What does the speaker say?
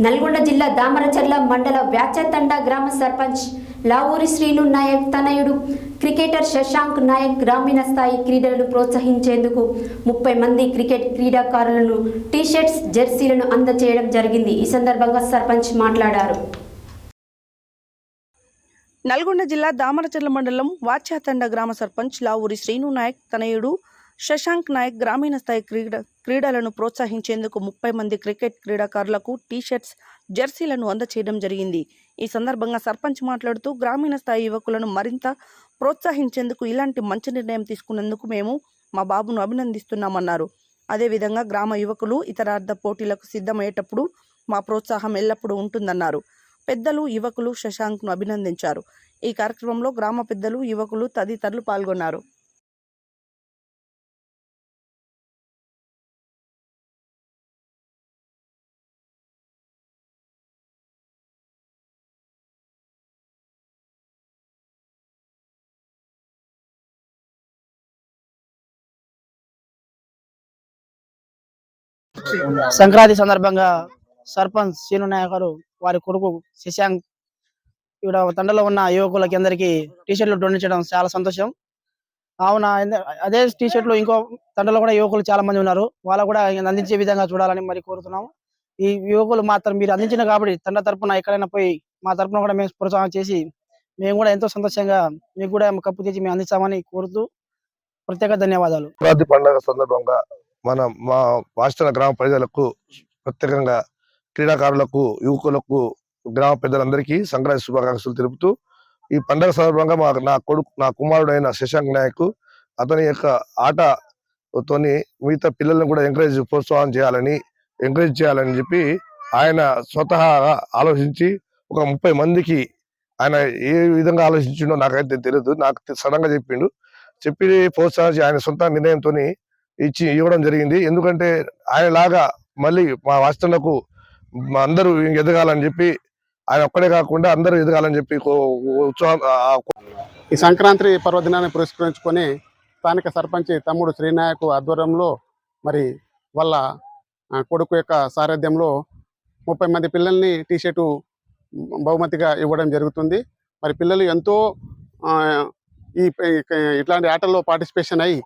నల్గొండ జిల్లా దామరచర్ల మండల వ్యాచతండ గ్రామ సర్పంచ్ లావూరి శ్రీను నాయక్ తనయుడు క్రికెటర్ శశాంక్ నాయక్ గ్రామీణ స్థాయి క్రీడలను ప్రోత్సహించేందుకు ముప్పై మంది క్రికెట్ క్రీడాకారులను టీషర్ట్స్ జెర్సీలను అందజేయడం జరిగింది. ఈ సందర్భంగా సర్పంచ్ మాట్లాడారు. నల్గొండ జిల్లా దామరచర్ల మండలం వాచ్యాతండ గ్రామ సర్పంచ్ లావూరి శ్రీను నాయక్ తనయుడు శశాంక్ నాయక్ గ్రామీణ స్థాయి క్రీడ క్రీడలను ప్రోత్సహించేందుకు ముప్పై మంది క్రికెట్ క్రీడాకారులకు టీషర్ట్స్ జెర్సీలను అందచేయడం జరిగింది. ఈ సందర్భంగా సర్పంచ్ మాట్లాడుతూ గ్రామీణ స్థాయి యువకులను మరింత ప్రోత్సహించేందుకు ఇలాంటి మంచి నిర్ణయం తీసుకున్నందుకు మేము మా బాబును అభినందిస్తున్నామన్నారు. అదేవిధంగా గ్రామ యువకులు ఇతరార్థ పోటీలకు సిద్ధమయ్యేటప్పుడు మా ప్రోత్సాహం ఎల్లప్పుడూ ఉంటుందన్నారు. పెద్దలు యువకులు శశాంక్ను అభినందించారు. ఈ కార్యక్రమంలో గ్రామ పెద్దలు యువకులు తదితరులు పాల్గొన్నారు. సంక్రాంతి సందర్భంగా సర్పంచ్ సీను నాయక్ గారు వారి కొడుకు శశాంక్ ఇక్కడ తండలో ఉన్న యువకులకి అందరికి టీషర్ట్లు డొనేట్ చేయడం చాలా సంతోషం. కావున ఎంద- అదే టీషర్ట్లు ఇంకో తండలో కూడా యువకులు చాలా మంది ఉన్నారు. వాళ్ళకు కూడా అందించే విధంగా చూడాలని మరి కోరుతున్నాము. ఈ యువకులు మాత్రం మీరు అందించిన కాబట్టి తండ తరపున ఎక్కడైనా పోయి మా తరపున కూడా మేము ప్రోత్సాహం చేసి మేము కూడా ఎంతో సంతోషంగా మీకు కూడా కప్పు తెచ్చి మేము అందిస్తామని కోరుతూ ప్రత్యేక ధన్యవాదాలు. పండుగ సందర్భంగా మన మా వాస్తవ గ్రామ ప్రజలకు ప్రత్యేకంగా క్రీడాకారులకు యువకులకు గ్రామ పెద్దలందరికీ సంక్రాంతి శుభాకాంక్షలు తెలుపుతూ ఈ పండుగ సందర్భంగా మా నా కొడుకు నా కుమారుడైన శశాంక్ నాయక్ అతని యొక్క ఆటతోని మిగతా పిల్లల్ని కూడా ఎంకరేజ్ ప్రోత్సాహం చేయాలని ఎంకరేజ్ చేయాలని చెప్పి ఆయన స్వతహాగా ఆలోచించి ఒక ముప్పై మందికి ఆయన ఏ విధంగా ఆలోచించిండో నాకైతే తెలియదు నాకు సడన్గా చెప్పిండు. చెప్పి ప్రోత్సహించి ఆయన సొంత నిర్ణయంతో ఇచ్చి ఇవ్వడం జరిగింది. ఎందుకంటే ఆయన లాగా మళ్ళీ మా వాస్తవులకు అందరూ ఎదగాలని చెప్పి ఆయన ఒక్కడే కాకుండా అందరూ ఎదగాలని చెప్పి ఉత్సవం ఈ సంక్రాంతి పర్వదినాన్ని పురస్కరించుకొని స్థానిక సర్పంచ్ తమ్ముడు శ్రీనాయక్ ఆధ్వర్యంలో మరి వాళ్ళ కొడుకు యొక్క సారథ్యంలో ముప్పై మంది పిల్లల్ని టీషర్టు బహుమతిగా ఇవ్వడం జరుగుతుంది. మరి పిల్లలు ఎంతో ఈ ఈ- ఇట్లాంటి ఆటల్లో పార్టిసిపేషన్ అయ్యి